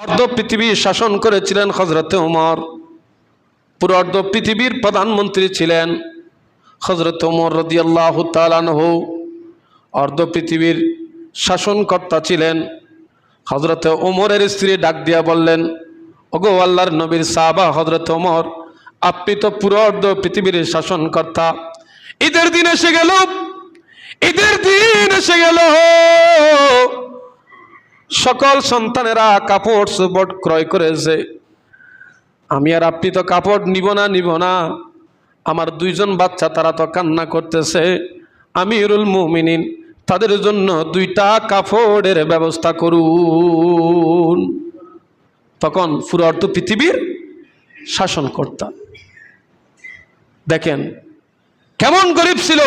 অর্ধ পৃথিবী শাসন করেছিলেন হজরতে উমর পুরো অর্ধ পৃথিবীর প্রধানমন্ত্রী ছিলেন হজরত উমর রদিয়াল্লাহ তালানহ অর্ধ পৃথিবীর শাসনকর্তা ছিলেন হজরত ওমরের স্ত্রী ডাক দিয়া বললেন, ওগো আল্লাহর নবীর সাহাবা হজরত ওমর, আপনি তো পুরো অর্ধ পৃথিবীর শাসনকর্তা। ঈদের দিন এসে গেল, ঈদের দিন এসে গেল। সকল সন্তানেরা কাপড় সুপট ক্রয় করেছে। আমি আর আপনি তো কাপড় নিব না নিব না। আমার দুইজন বাচ্চা তারা তো কান্না করতেছে। আমি আমিরুল মুমিনিন, তাদের জন্য দুইটা কাপড়ের ব্যবস্থা করুন। তখন পুরো অর্ধ পৃথিবীর শাসনকর্তা। দেখেন, কেমন গরিব ছিল।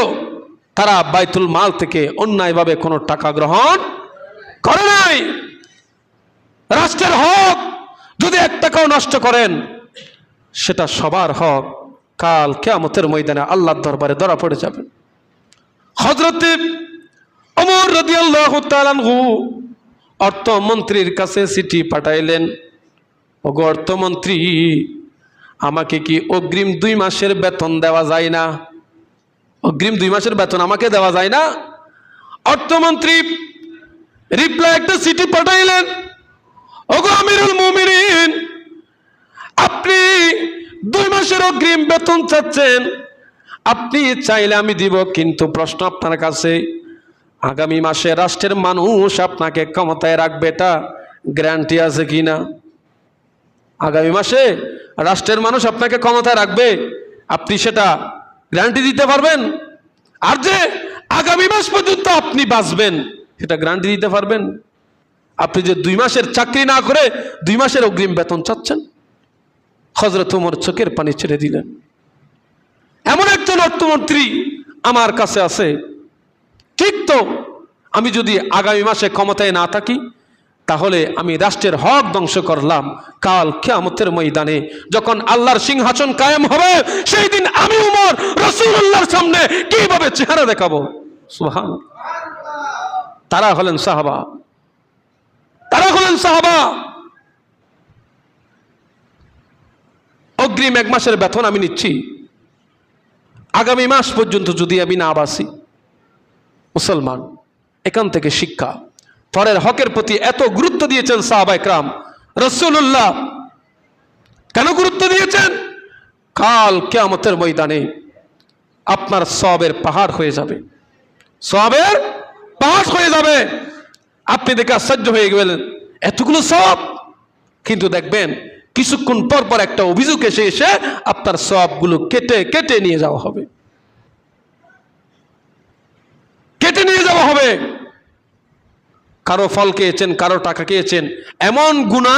তারা বাইতুল মাল থেকে অন্যায়ভাবে কোনো টাকা গ্রহণ করে নাই। রাষ্ট্রের হক যদি এক টাকাও নষ্ট করেন, সেটা সবার হক। কাল কেয়ামতের ময়দানে আল্লাহর দরবারে ধরা পড়ে যাবেন হজরতে অমর রদিয়াল্লাহু তাআলাহু অর্থমন্ত্রীর কাছে চিঠি পাঠাইলেন, ওগো অর্থমন্ত্রী, আমাকে কি অগ্রিম দুই মাসের বেতন দেওয়া যায় না? অগ্রিম দুই মাসের বেতন আমাকে দেওয়া যায় না? অর্থমন্ত্রী রিপ্লাই একটা চিঠি পাঠাইলেন। ওগো আমিরুল মুমিনিন, আপনি দুই মাসের অগ্রিম বেতন চাচ্ছেন। আপনি চাইলে আমি দিব, কিন্তু প্রশ্ন আপনার কাছে, আগামী মাসে রাষ্ট্রের মানুষ আপনাকে ক্ষমতায় রাখবে, এটা গ্যারান্টি আছে কি না আগামী মাসে রাষ্ট্রের মানুষ আপনাকে ক্ষমতায় রাখবে, আপনি সেটা গ্যারান্টি দিতে পারবেন? আর যে আগামী মাস পর্যন্ত আপনি বাঁচবেন। সেটা গ্যারান্টি দিতে পারবেন। আপনি যে দুই মাসের চাকরি না করে দুই মাসের অগ্রিম বেতন চাচ্ছেন হজরত উমর চোখের পানি ছেড়ে দিলেন। এমন একজন অর্থমন্ত্রী আমার কাছে আছে। ঠিক তো, আমি যদি আগামী মাসে ক্ষমতায় না থাকি, তাহলে আমি রাষ্ট্রের হক ধ্বংস করলাম কাল খেয়ামতের ময়দানে। যখন আল্লাহর সিংহাসন কায়েম হবে, সেই দিন আমি উমর রসুল্লাহর সামনে কীভাবে চেহারা দেখাবো? সুহান তারা হলেন সাহাবা। তারা হলেন সাহাবা। অগ্রিম এক মাসের বেতন আমি নিচ্ছি। আগামী মাস পর্যন্ত যদি আমি না বাসি, মুসলমান, এখান থেকে শিক্ষা। পরের হকের প্রতি এত গুরুত্ব দিয়েছেন সাহাবা একরাম। রসুল্লাহ কেন গুরুত্ব দিয়েছেন? কাল কেয়ামতের ময়দানে আপনার সবের পাহাড় হয়ে যাবে। সবের যাবে আপনি দেখে আশ্চর্য হয়ে গেলেন। এতগুলো সব কিন্তু দেখবেন, কিছুক্ষণ পর পর একটা অভিযোগ এসে এসে আপনার সবগুলো কেটে কেটে নিয়ে যাওয়া হবে। কেটে নিয়ে যাওয়া হবে। কারও ফল খেয়েছেন, কারও টাকা খেয়েছেন, এমন গুণা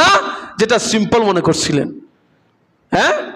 যেটা সিম্পল মনে করছিলেন। হ্যাঁ?